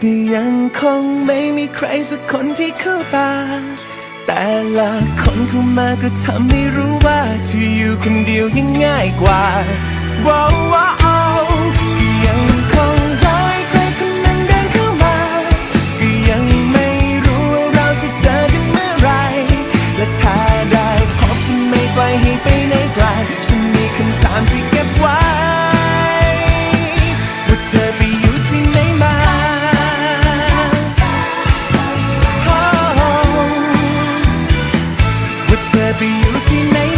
แต่ยังคงไม่มีใครสักคนที่เข้าตา แต่ละคนเข้ามาก็ทำให้รู้ว่าที่อยู่คนเดียวยังง่ายกว่าว้าวว้าว you see me